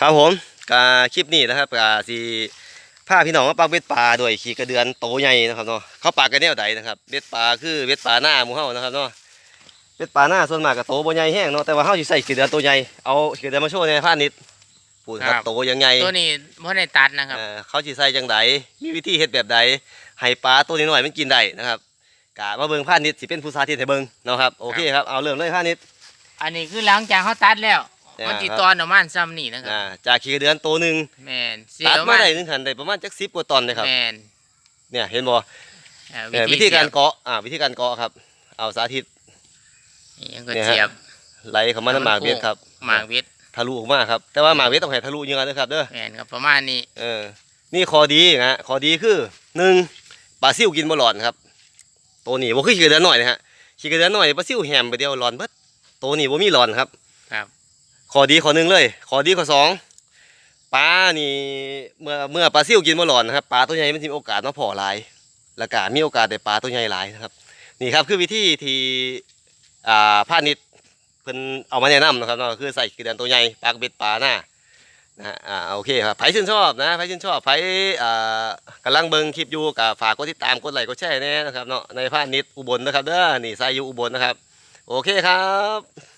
ครับผมกาคลิปนี้นะครับกาสีผ้าพี่น้องมาปักเบ็ดปลาด้วยขี่กระเดือนโตใหญ่นะครับเนาะเขาปากกันแนวใดนะครับเบ็ดปลาคือเบ็ดปลาหน้าหมูเฮานะครับเนาะเบ็ดปลาหน้าส่วนมากก็โตบ่ใหญ่แห้งเนาะแต่ว่าเฮาสิใส่ขี่กระเดือนโตใหญ่เอาขี่กระเดือนมาโชว์ในผ้านิดปูดครับครับโตยังไงตัวนี้พ่ได้ตัดนะครับเอ่อเขาสิใส่จังไดมีวิธีเฮ็ดแบบใดให้ปลาตัวน้อยๆมันกินได้นะครับกะมาเบิ่งผ้านิดสิเป็นผู้สาธิตให้เบิ่งเนาะครับโอเคครับเอาเริ่มเลยผ้านิดอันนี้คือหลังจากเขาตัดแล้วเนี่ย มันจีครับตอนออกมาซ้ำนี่นะครับอ่าจากขี่กระเดือนโตหนึงแมนเสีตัดออกมามาได้ถึงขันได้ประมาณจัก10กว่าตอนเลยครับแมนเนี่ยเห็นบ่อ่าเอ่อวิธีการเสียบเกาะอ่าวิธีการเกาะครับ เอาสาธิตนี่ยังก็เนี่ยฮะเสียบไหลเข้ามาในหมากเวทครับหมากวิทย์ทะลุออกมาครับ แต่ว่าหมากเวทต้องให้ทะลุเยอะนะครับเด้อแมนครับประมาณนี้เออนี่ข้อดีนะฮะข้อดีคือหนึ่งปลาซิวกินบ่หลอนครับตัวนี้บ่คือขี้กระเดือนหน่อยนะฮะขี้กระเดือนหน่อยปลาซิวแหมไปเดียวหลอนเบิดตัวนี้บ่มีหลอนครับครับ ขอดีข้อหนึ่งเลย ขอดีข้อสองปลานี่เมื่อเมื่อปลาซิวกินบ่หลอนนะครับปลาตัวใหญ่มันมีโอกาสมาเพาะหลายแล้วก็มีโอกาสได้ปลาตัวใหญ่หลายนะครับ นี่ครับคือวิธีที่อ่าพาณิชย์เพิ่นเอามาแนะนำนะครับเนาะคือใส่กระเดือนตัวใหญ่ปลากระเบ็ดปลาหน้านะฮะอ่าโอเคครับใครชื่นชอบนะใครชื่นชอบใครอ่ากำลังเบิ่งคลิปอยู่ก็ฝากกดติดตามกดไลค์กดแชร์แน่นะครับเนาะในพาณิชย์อุบลนะครับเด้อนี่ใส่อยู่อุบลนะครับ โอเคครับ